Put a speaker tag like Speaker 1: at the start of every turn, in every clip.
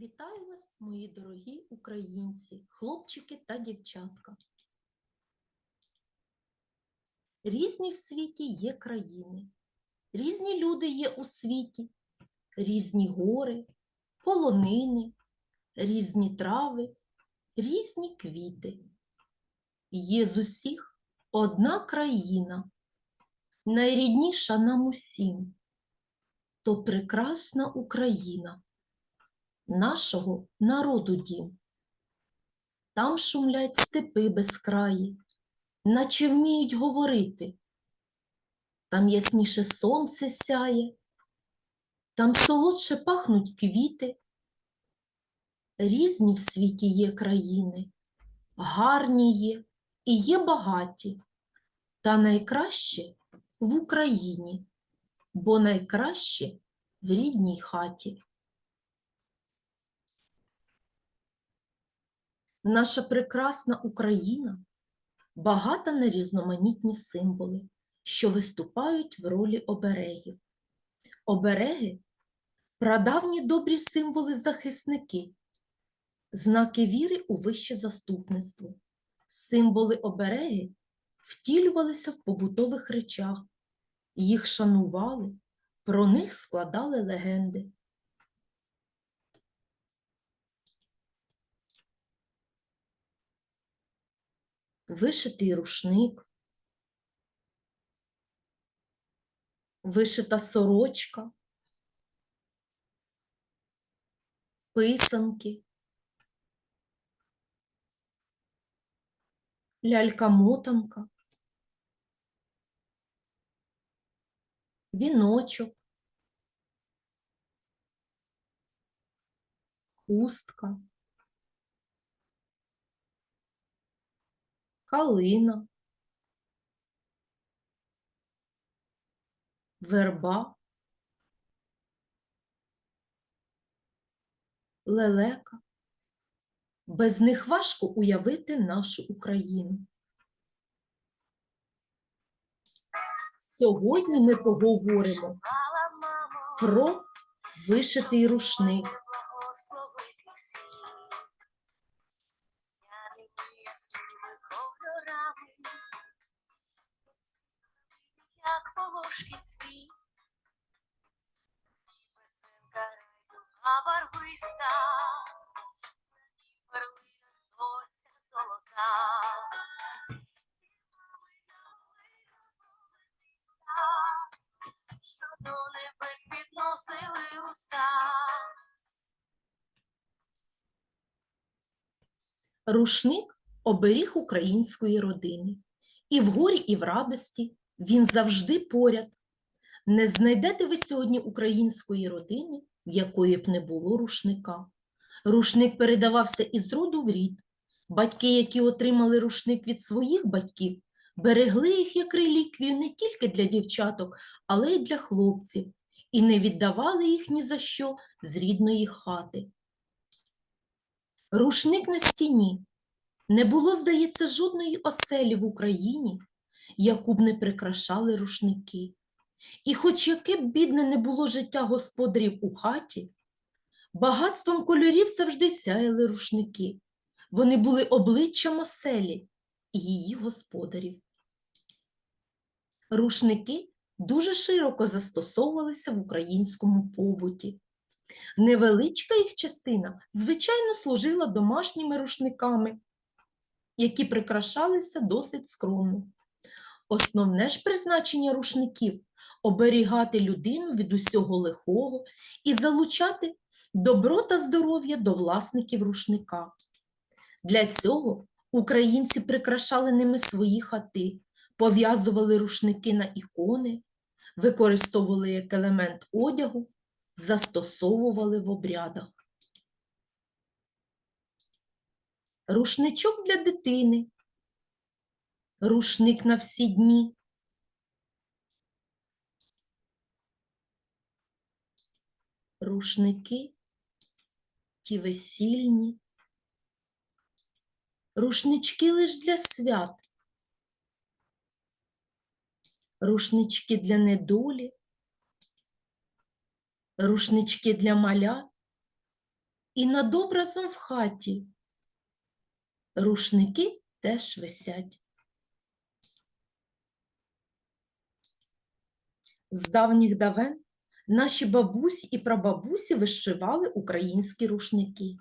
Speaker 1: Вітаю вас, мої дорогі українці, хлопчики та дівчатка. Різні в світі є країни, різні люди є у світі, різні гори, полонини, різні трави, різні квіти. Є з усіх одна країна, найрідніша нам усім, то прекрасна Україна нашого народу дім. Там шумлять степи безкраї, наче вміють говорити. Там ясніше сонце сяє, там солодше пахнуть квіти. Різні в світі є країни, гарні є і є багаті, та найкраще в Україні, бо найкраще в рідній хаті. Наша прекрасна Україна багата на різноманітні символи, що виступають в ролі оберегів. Обереги прадавні добрі символи-захисники, знаки віри у вище заступництво. Символи обереги втілювалися в побутових речах, їх шанували, про них складали легенди. Вишитий рушник, вишита сорочка, писанки, лялька-мотанка, віночок, хустка. Калина, верба, лелека. Без них важко уявити нашу Україну. Сьогодні ми поговоримо про вишитий рушник.
Speaker 2: Як волошки цвіт, песенка райдуга барвиста, на ній перлина сонця золота. Що до небес підносили уста.
Speaker 1: Рушник оберіг української родини. І в горі, і в радості він завжди поряд. Не знайдете ви сьогодні української родини, в якої б не було рушника. Рушник передавався із роду в рід. Батьки, які отримали рушник від своїх батьків, берегли їх як реліквію не тільки для дівчаток, але й для хлопців, і не віддавали їх ні за що з рідної хати. Рушник на стіні. Не було, здається, жодної оселі в Україні, яку б не прикрашали рушники. І хоч яке б бідне не було життя господарів у хаті, багатством кольорів завжди сяяли рушники. Вони були обличчям оселі і її господарів. Рушники дуже широко застосовувалися в українському побуті. Невеличка їх частина, звичайно, служила домашніми рушниками, які прикрашалися досить скромно. Основне ж призначення рушників оберігати людину від усього лихого і залучати добро та здоров'я до власників рушника. Для цього українці прикрашали ними свої хати, пов'язували рушники на ікони, використовували як елемент одягу, застосовували в обрядах. Рушничок для дитини. Рушник на всі дні. Рушники ті весільні. Рушнички лиш для свят. Рушнички для недолі. Рушнички для малят і над образом в хаті. Рушники теж висять. З давніх давен наші бабусі і прабабусі вишивали українські рушники.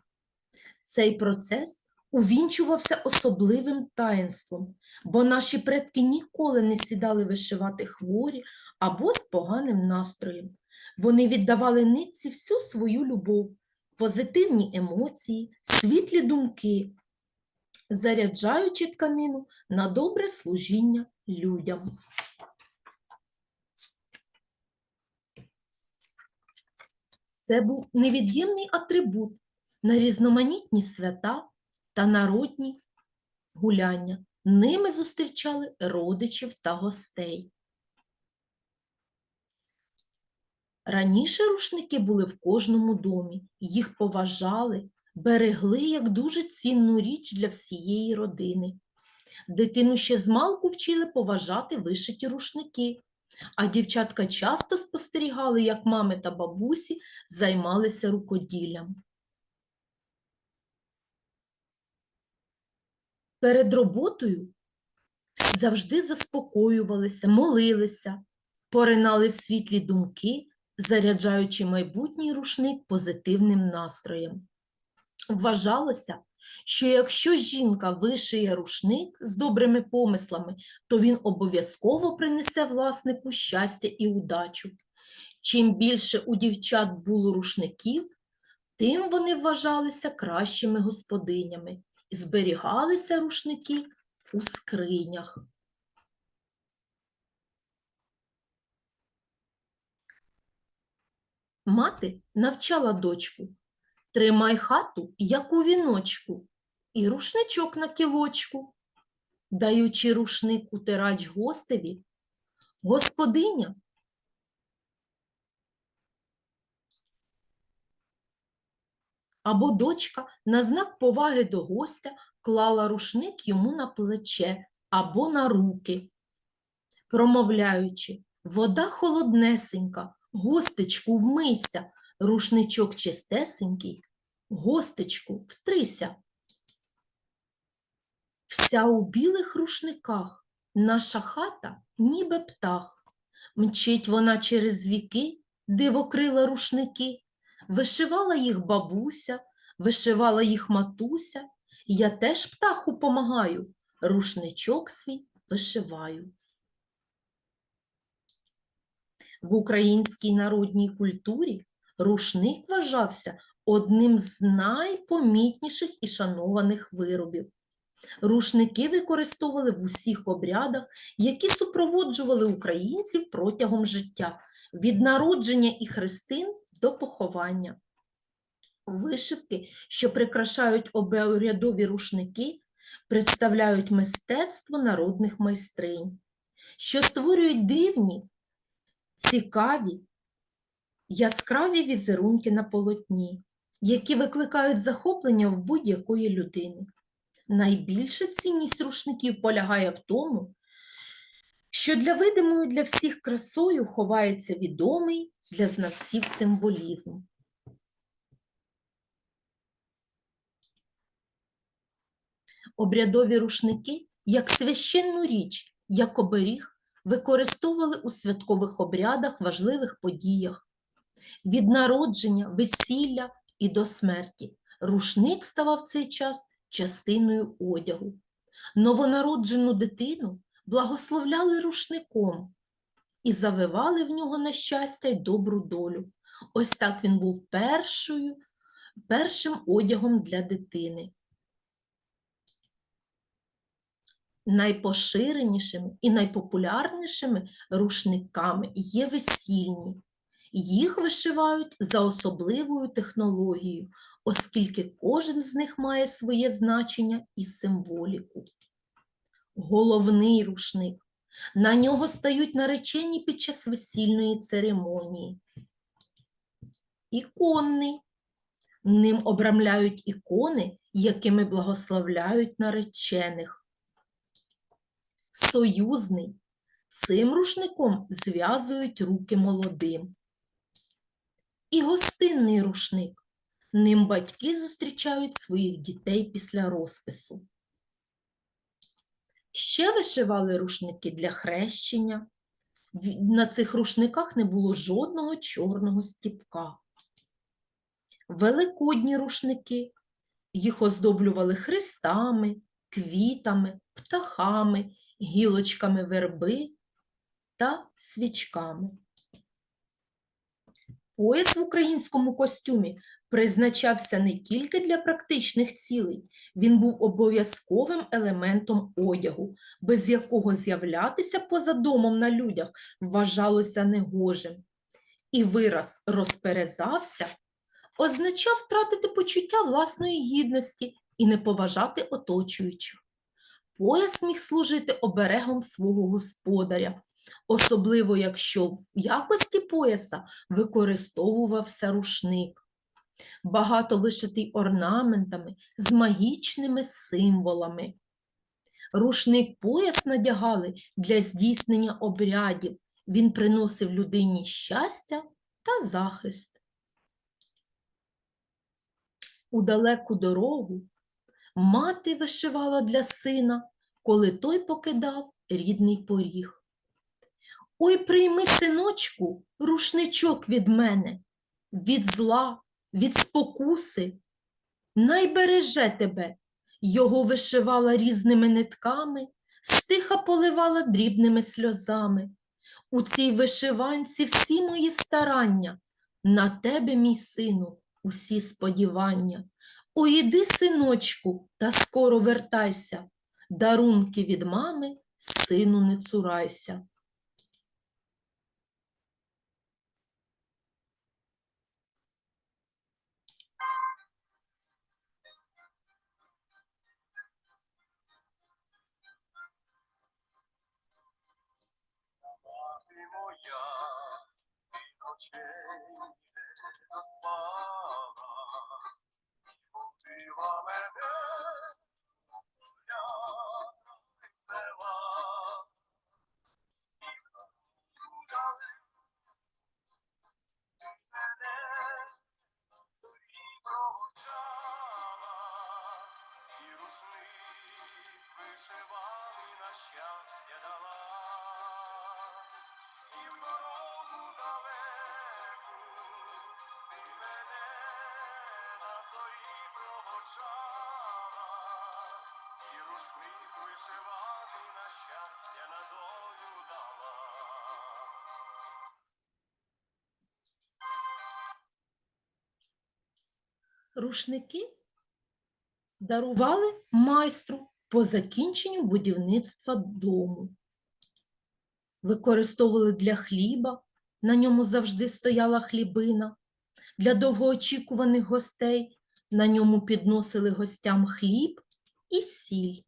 Speaker 1: Цей процес увінчувався особливим таїнством, бо наші предки ніколи не сідали вишивати хворі або з поганим настроєм. Вони віддавали нитці всю свою любов, позитивні емоції, світлі думки, заряджаючи тканину на добре служіння людям. Це був невід'ємний атрибут на різноманітні свята та народні гуляння. Ними зустрічали родичів та гостей. Раніше рушники були в кожному домі, їх поважали, берегли як дуже цінну річ для всієї родини. Дитину ще змалку вчили поважати вишиті рушники, а дівчатка часто спостерігали, як мами та бабусі займалися рукоділлям. Перед роботою завжди заспокоювалися, молилися, поринали в світлі думки, заряджаючи майбутній рушник позитивним настроєм. Вважалося, що якщо жінка вишиє рушник з добрими помислами, то він обов'язково принесе власнику щастя і удачу. Чим більше у дівчат було рушників, тим вони вважалися кращими господинями і зберігалися рушники у скринях. Мати навчала дочку Тримай хату, як у віночку, і рушничок на кілочку. Даючи рушник утирач гостеві, господиня або дочка на знак поваги до гостя клала рушник йому на плече або на руки, промовляючи вода холоднесенька, гостечку вмийся, рушничок чистесенький, гостечку втрися. Вся у білих рушниках, наша хата ніби птах. Мчить вона через віки, дивокрила рушники, вишивала їх бабуся, вишивала їх матуся. Я теж птаху помагаю, рушничок свій вишиваю. В українській народній культурі рушник вважався одним з найпомітніших і шанованих виробів. Рушники використовували в усіх обрядах, які супроводжували українців протягом життя, від народження і хрестин до поховання. Вишивки, що прикрашають обрядові рушники, представляють мистецтво народних майстринь, що створюють дивні, цікаві, яскраві візерунки на полотні, які викликають захоплення в будь-якої людини. Найбільша цінність рушників полягає в тому, що для видимою для всіх красою ховається відомий для знавців символізм. Обрядові рушники, як священну річ, як оберіг, використовували у святкових обрядах, важливих подіях. Від народження, весілля і до смерті рушник ставав цей час частиною одягу. Новонароджену дитину благословляли рушником і завивали в нього на щастя й добру долю. Ось так він був першою, першим одягом для дитини. Найпоширенішими і найпопулярнішими рушниками є весільні. Їх вишивають за особливою технологією, оскільки кожен з них має своє значення і символіку. Головний рушник. На нього стають наречені під час весільної церемонії. Іконний. Ним обрамляють ікони, якими благословляють наречених. Союзний. Цим рушником зв'язують руки молодим. І гостинний рушник. Ним батьки зустрічають своїх дітей після розпису. Ще вишивали рушники для хрещення. На цих рушниках не було жодного чорного стіпка. Великодні рушники. Їх оздоблювали хрестами, квітами, птахами, гілочками верби та свічками. Пояс в українському костюмі призначався не тільки для практичних цілей, він був обов'язковим елементом одягу, без якого з'являтися поза домом на людях вважалося негожим. І вираз розперезався означав втратити почуття власної гідності і не поважати оточуючих. Пояс міг служити оберегом свого господаря, особливо якщо в якості пояса використовувався рушник, багато вишитий орнаментами з магічними символами. Рушник пояс надягали для здійснення обрядів. Він приносив людині щастя та захист. У далеку дорогу мати вишивала для сина, коли той покидав рідний поріг. Ой, прийми, синочку, рушничок від мене, від зла, від спокуси. Най береже тебе, його вишивала різними нитками, стиха поливала дрібними сльозами. У цій вишиванці всі мої старання, на тебе, мій сину, усі сподівання. Ой, синочку, та скоро вертайся, дарунки від мами, сину не цурайся.
Speaker 3: Моя, і ночей не доспала,
Speaker 1: Рушники дарували майстру по закінченню будівництва дому. Використовували для хліба, на ньому завжди стояла хлібина. Для довгоочікуваних гостей на ньому підносили гостям хліб і сіль.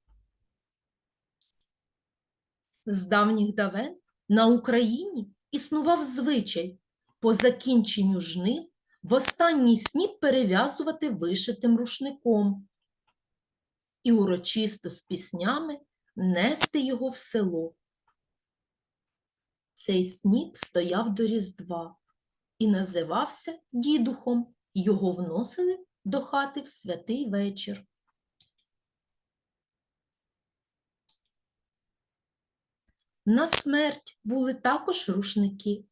Speaker 1: З давніх давен на Україні існував звичай по закінченню жнив в останній сніп перев'язувати вишитим рушником і урочисто з піснями нести його в село. Цей сніп стояв до Різдва і називався дідухом. Його вносили до хати в святий вечір. На смерть були також рушники.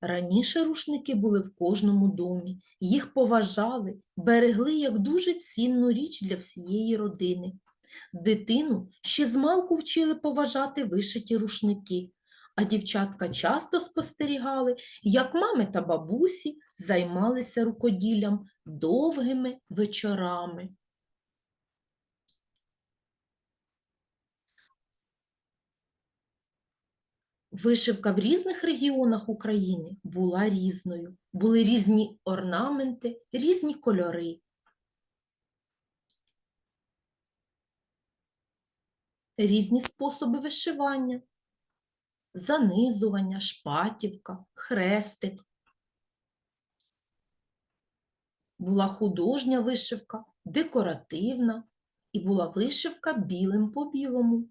Speaker 1: Раніше рушники були в кожному домі, їх поважали, берегли як дуже цінну річ для всієї родини. Дитину ще змалку вчили поважати вишиті рушники, а дівчатка часто спостерігали, як мами та бабусі займалися рукоділлям довгими вечорами. Вишивка в різних регіонах України була різною. Були різні орнаменти, різні кольори. Різні способи вишивання. Занизування, шпатівка, хрестик. Була художня вишивка, декоративна і була вишивка білим по білому.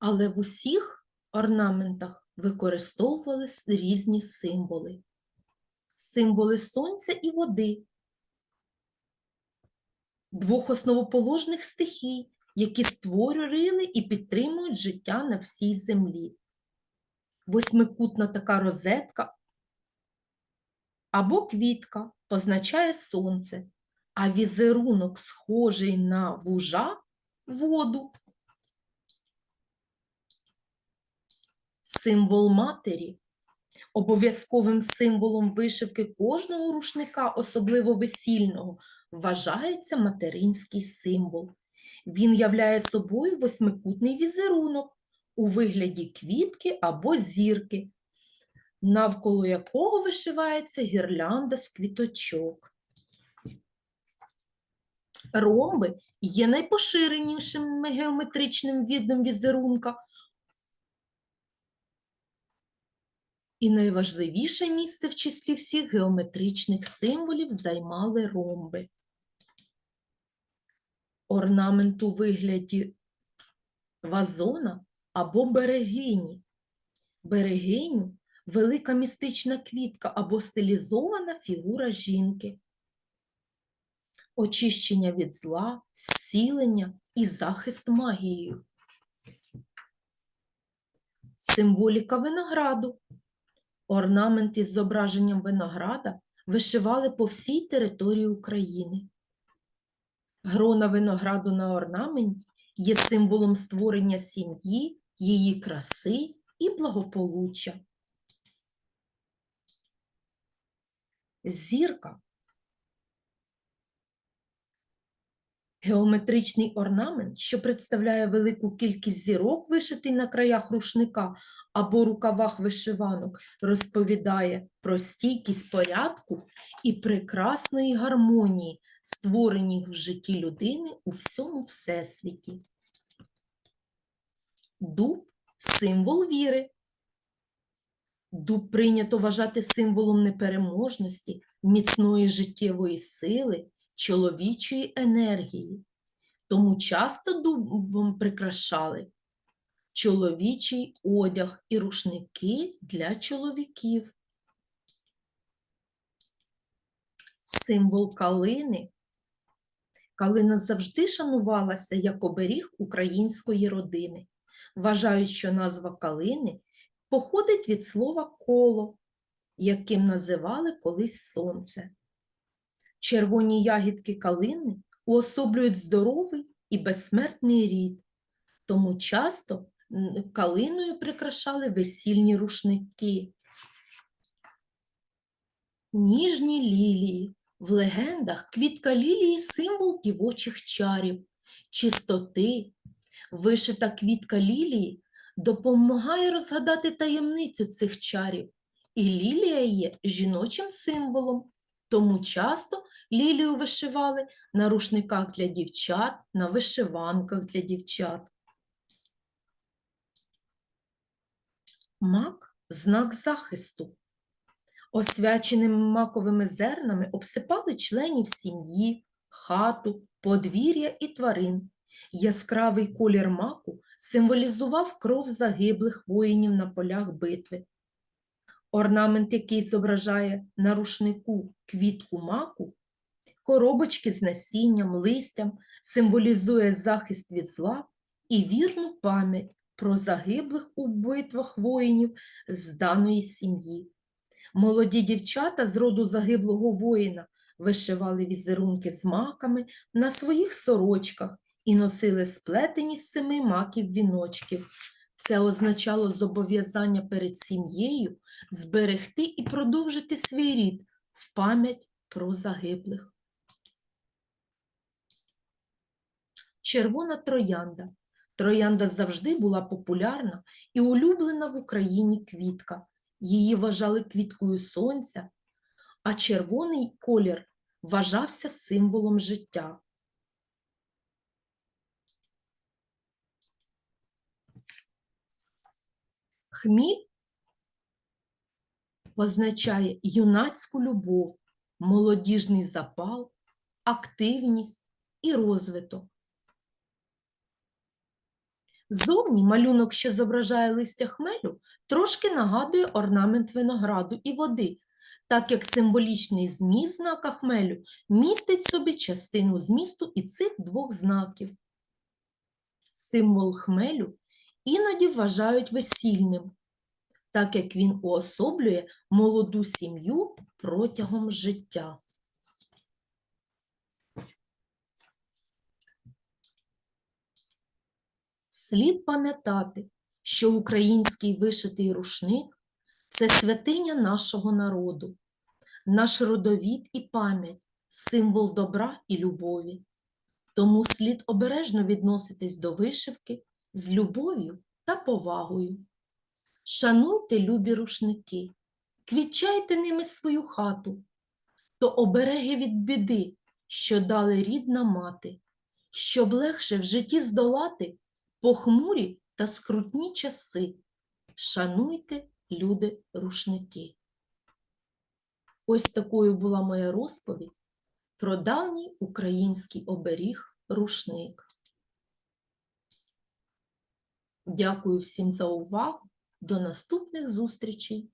Speaker 1: Але в усіх орнаментах використовували різні символи. Символи сонця і води, двох основоположних стихій, які створювали і підтримують життя на всій землі. Восьмикутна така розетка або квітка позначає сонце, а візерунок, схожий на вужа воду. Символ матері. Обов'язковим символом вишивки кожного рушника, особливо весільного, вважається материнський символ. Він являє собою восьмикутний візерунок у вигляді квітки або зірки, навколо якого вишивається гірлянда з квіточок. Ромби є найпоширенішим геометричним видом візерунка і найважливіше місце в числі всіх геометричних символів займали ромби. Орнамент у вигляді вазона або берегині. Берегиню – велика містична квітка або стилізована фігура жінки. Очищення від зла, зцілення і захист магією. Символіка винограду. Орнамент із зображенням винограда вишивали по всій території України. Грона винограду на орнаменті є символом створення сім'ї, її краси і благополуччя. Зірка. Геометричний орнамент, що представляє велику кількість зірок, вишитий на краях рушника або рукавах вишиванок, розповідає про стійкість порядку і прекрасної гармонії, створені в житті людини у всьому всесвіті. Дуб символ віри. Дуб прийнято вважати символом непереможності, міцної життєвої сили, чоловічої енергії. Тому часто дубом прикрашали чоловічий одяг і рушники для чоловіків. Символ калини. Калина завжди шанувалася як оберіг української родини. Вважають, що назва калини походить від слова коло, яким називали колись сонце. Червоні ягідки калини уособлюють здоровий і безсмертний рід, тому часто калиною прикрашали весільні рушники. Ніжні лілії. В легендах квітка лілії – символ дівочих чарів, чистоти. Вишита квітка лілії допомагає розгадати таємницю цих чарів. І лілія є жіночим символом, тому часто лілію вишивали на рушниках для дівчат, на вишиванках для дівчат. Мак – знак захисту. Освяченими маковими зернами обсипали членів сім'ї, хату, подвір'я і тварин. Яскравий колір маку символізував кров загиблих воїнів на полях битви. Орнамент, який зображає на рушнику квітку маку, коробочки з насінням, листям, символізує захист від зла і вірну пам'ять про загиблих у битвах воїнів з даної сім'ї. Молоді дівчата з роду загиблого воїна вишивали візерунки з маками на своїх сорочках і носили сплетені з семи маків віночків. Це означало зобов'язання перед сім'єю зберегти і продовжити свій рід в пам'ять про загиблих. Червона троянда. Троянда завжди була популярна і улюблена в Україні квітка. Її вважали квіткою сонця, а червоний колір вважався символом життя. Хміль означає юнацьку любов, молодіжний запал, активність і розвиток. Зовні малюнок, що зображає листя хмелю, трошки нагадує орнамент винограду і води, так як символічний зміст знака хмелю містить в собі частину змісту і цих двох знаків. Символ хмелю іноді вважають весільним, так як він уособлює молоду сім'ю протягом життя. Слід пам'ятати, що український вишитий рушник це святиня нашого народу, наш родовід і пам'ять, символ добра і любові. Тому слід обережно відноситись до вишивки з любов'ю та повагою. Шануйте любі рушники, квітчайте ними свою хату, то обереги від біди, що дали рідна мати, щоб легше в житті здолати похмурі та скрутні часи. Шануйте, люди, рушники. Ось такою була моя розповідь про давній український оберіг рушник. Дякую всім за увагу. До наступних зустрічей!